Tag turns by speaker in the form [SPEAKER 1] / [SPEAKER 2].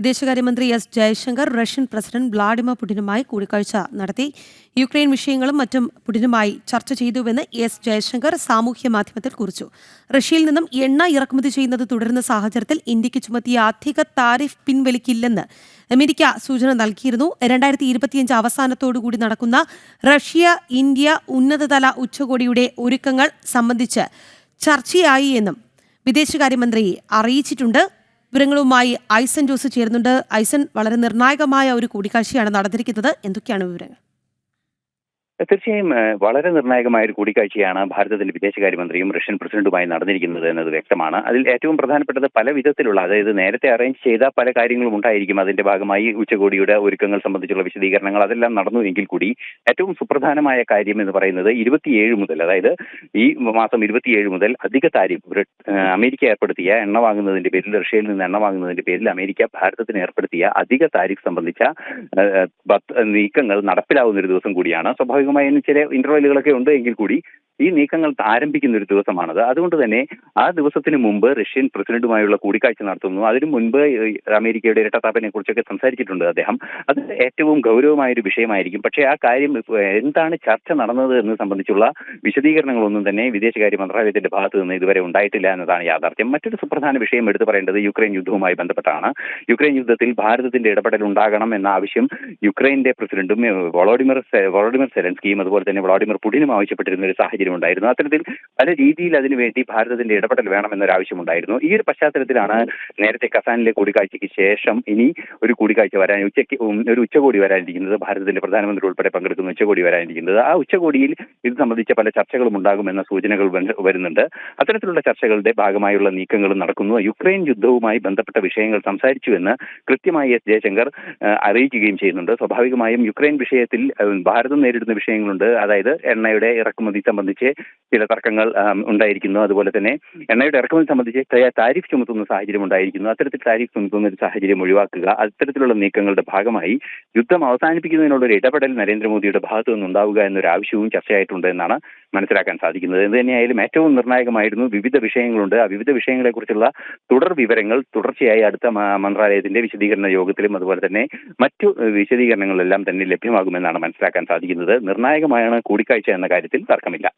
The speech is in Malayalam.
[SPEAKER 1] വിദേശകാര്യമന്ത്രി S Jaishankar Russian president Vladimir പുടിനുമായി കൂടിക്കാഴ്ച നടത്തി യുക്രൈൻ വിഷയങ്ങളും മറ്റും പുടിനുമായി ചർച്ച ചെയ്തുവെന്ന് എസ് ജയശങ്കർ സാമൂഹ്യ മാധ്യമത്തിൽ കുറിച്ചു റഷ്യയിൽ നിന്നും എണ്ണ ഇറക്കുമതി ചെയ്യുന്നത് തുടരുന്ന സാഹചര്യത്തിൽ ഇന്ത്യക്ക് ചുമത്തിയ അധിക താരിഫ് പിൻവലിക്കില്ലെന്ന് അമേരിക്ക സൂചന നൽകിയിരുന്നു രണ്ടായിരത്തി ഇരുപത്തിയഞ്ച് അവസാനത്തോടുകൂടി നടക്കുന്ന റഷ്യ ഇന്ത്യ ഉന്നതതല ഉച്ചകോടിയുടെ ഒരുക്കങ്ങൾ സംബന്ധിച്ച് ചർച്ചയായി എന്നും വിദേശകാര്യമന്ത്രി അറിയിച്ചിട്ടുണ്ട് വിവരങ്ങളുമായി ഐസൻ ജോസ് ചേരുന്നുണ്ട് ഐസൻ വളരെ നിർണായകമായ ഒരു കൂടിക്കാഴ്ചയാണ് നടന്നിരിക്കുന്നത് എന്തൊക്കെയാണ് വിവരങ്ങൾ
[SPEAKER 2] തീർച്ചയായും വളരെ നിർണായകമായ ഒരു കൂടിക്കാഴ്ചയാണ് ഭാരതത്തിന്റെ വിദേശകാര്യമന്ത്രിയും റഷ്യൻ പ്രസിഡന്റുമായി നടന്നിരിക്കുന്നത് എന്നത് വ്യക്തമാണ് അതിൽ ഏറ്റവും പ്രധാനപ്പെട്ടത് പല വിധത്തിലുള്ള അതായത് നേരത്തെ അറേഞ്ച് ചെയ്ത പല കാര്യങ്ങളും ഉണ്ടായിരിക്കും അതിന്റെ ഭാഗമായി ഉച്ചകോടിയുടെ ഒരുക്കങ്ങൾ സംബന്ധിച്ചുള്ള വിശദീകരണങ്ങൾ അതെല്ലാം നടന്നു എങ്കിൽ കൂടി ഏറ്റവും സുപ്രധാനമായ കാര്യം എന്ന് പറയുന്നത് ഇരുപത്തിയേഴ് മുതൽ അതായത് ഈ മാസം ഇരുപത്തിയേഴ് മുതൽ അധിക താരിഫ് അമേരിക്ക ഏർപ്പെടുത്തിയ എണ്ണ വാങ്ങുന്നതിന്റെ പേരിൽ റഷ്യയിൽ നിന്ന് എണ്ണ വാങ്ങുന്നതിന്റെ പേരിൽ അമേരിക്ക ഭാരതത്തിന് ഏർപ്പെടുത്തിയ അധിക താരിഫ് സംബന്ധിച്ച നീക്കങ്ങൾ നടപ്പിലാവുന്ന ഒരു ദിവസം കൂടിയാണ് സ്വാഭാവിക മാനസികമായി ചില ഇന്റർവെല്ലുകളൊക്കെ ഉണ്ട് എങ്കിൽ കൂടി ഈ നീക്കങ്ങൾ ആരംഭിക്കുന്ന ഒരു ദിവസമാണത് അതുകൊണ്ട് തന്നെ ആ ദിവസത്തിന് മുമ്പ് റഷ്യൻ പ്രസിഡന്റുമായുള്ള കൂടിക്കാഴ്ച നടത്തുന്നു അതിനു മുൻപ് അമേരിക്കയുടെ ഇരട്ടത്താപ്പനെ കുറിച്ചൊക്കെ സംസാരിച്ചിട്ടുണ്ട് അദ്ദേഹം അത് ഏറ്റവും ഗൗരവമായ ഒരു വിഷയമായിരിക്കും പക്ഷേ ആ കാര്യം എന്താണ് ചർച്ച നടന്നത് എന്ന് സംബന്ധിച്ചുള്ള വിശദീകരണങ്ങളൊന്നും തന്നെ വിദേശകാര്യ മന്ത്രാലയത്തിന്റെ ഭാഗത്തു നിന്ന് ഇതുവരെ ഉണ്ടായിട്ടില്ല എന്നതാണ് യാഥാർത്ഥ്യം മറ്റൊരു സുപ്രധാന വിഷയം എടുത്തു പറയേണ്ടത് യുക്രൈൻ യുദ്ധവുമായി ബന്ധപ്പെട്ടാണ് യുക്രൈൻ യുദ്ധത്തിൽ ഭാരതത്തിന്റെ ഇടപെടൽ ഉണ്ടാകണം എന്ന ആവശ്യം യുക്രൈന്റെ പ്രസിഡന്റും വളോഡിമിർ വളോഡിമിർ സെലൻസ്കിയും അതുപോലെ തന്നെ വളോഡിമിർ പുടിനും ആവശ്യപ്പെട്ടിരുന്ന ഒരു സാഹചര്യം സാഹചര്യമുണ്ടായിരുന്നു അത്തരത്തിൽ പല രീതിയിൽ അതിനുവേണ്ടി ഭാരതത്തിന്റെ ഇടപെടൽ വേണമെന്നൊരാവശ്യമുണ്ടായിരുന്നു ഈ ഒരു പശ്ചാത്തലത്തിലാണ് നേരത്തെ കസാനിലെ കൂടിക്കാഴ്ചയ്ക്ക് ശേഷം ഇനി ഒരു കൂടിക്കാഴ്ച വരാൻ ഉച്ചയ്ക്ക് ഒരു ഉച്ചകോടി വരാനിരിക്കുന്നത് ഭാരതത്തിന്റെ പ്രധാനമന്ത്രി ഉൾപ്പെടെ പങ്കെടുക്കുന്ന ഉച്ചകോടി വരാനിരിക്കുന്നത് ആ ഉച്ചകോടിയിൽ ഇത് സംബന്ധിച്ച പല ചർച്ചകളും ഉണ്ടാകുമെന്ന സൂചനകൾ വരുന്നുണ്ട് അത്തരത്തിലുള്ള ചർച്ചകളുടെ ഭാഗമായുള്ള നീക്കങ്ങളും നടക്കുന്നു യുക്രൈൻ യുദ്ധവുമായി ബന്ധപ്പെട്ട വിഷയങ്ങൾ സംസാരിച്ചുവെന്ന് കൃത്യമായി എസ് ജയശങ്കർ അറിയിക്കുകയും ചെയ്യുന്നുണ്ട് സ്വാഭാവികമായും യുക്രൈൻ വിഷയത്തിൽ ഭാരതം നേരിടുന്ന വിഷയങ്ങളുണ്ട് അതായത് എണ്ണയുടെ ഇറക്കുമതി സംബന്ധിച്ച് സംബന്ധിച്ച് ചില തർക്കങ്ങൾ ഉണ്ടായിരിക്കുന്നു അതുപോലെ തന്നെ എണ്ണയുടെ ഇറക്കുമതി സംബന്ധിച്ച് താരിഫ് ചുമത്തുന്ന സാഹചര്യം ഉണ്ടായിരിക്കുന്നു അത്തരത്തിൽ താരിഫ് ചുമത്തുന്ന ഒരു സാഹചര്യം ഒഴിവാക്കുക അത്തരത്തിലുള്ള നീക്കങ്ങളുടെ ഭാഗമായി യുദ്ധം അവസാനിപ്പിക്കുന്നതിനുള്ള ഒരു ഇടപെടൽ നരേന്ദ്രമോദിയുടെ ഭാഗത്തു നിന്നുണ്ടാവുക എന്നൊരു ആവശ്യവും ചർച്ചയായിട്ടുണ്ട് എന്നാണ് മനസ്സിലാക്കാൻ സാധിക്കുന്നത് എന്ത് തന്നെയായാലും ഏറ്റവും നിർണായകമായിരുന്നു വിവിധ വിഷയങ്ങളുണ്ട് ആ വിവിധ വിഷയങ്ങളെക്കുറിച്ചുള്ള തുടർ വിവരങ്ങൾ തുടർച്ചയായി അടുത്ത മന്ത്രാലയത്തിന്റെ വിശദീകരണ യോഗത്തിലും അതുപോലെ തന്നെ മറ്റു വിശദീകരണങ്ങളെല്ലാം തന്നെ ലഭ്യമാകുമെന്നാണ് മനസ്സിലാക്കാൻ സാധിക്കുന്നത് നിർണായകമായാണ് കൂടിക്കാഴ്ച എന്ന കാര്യത്തിൽ തർക്കമില്ല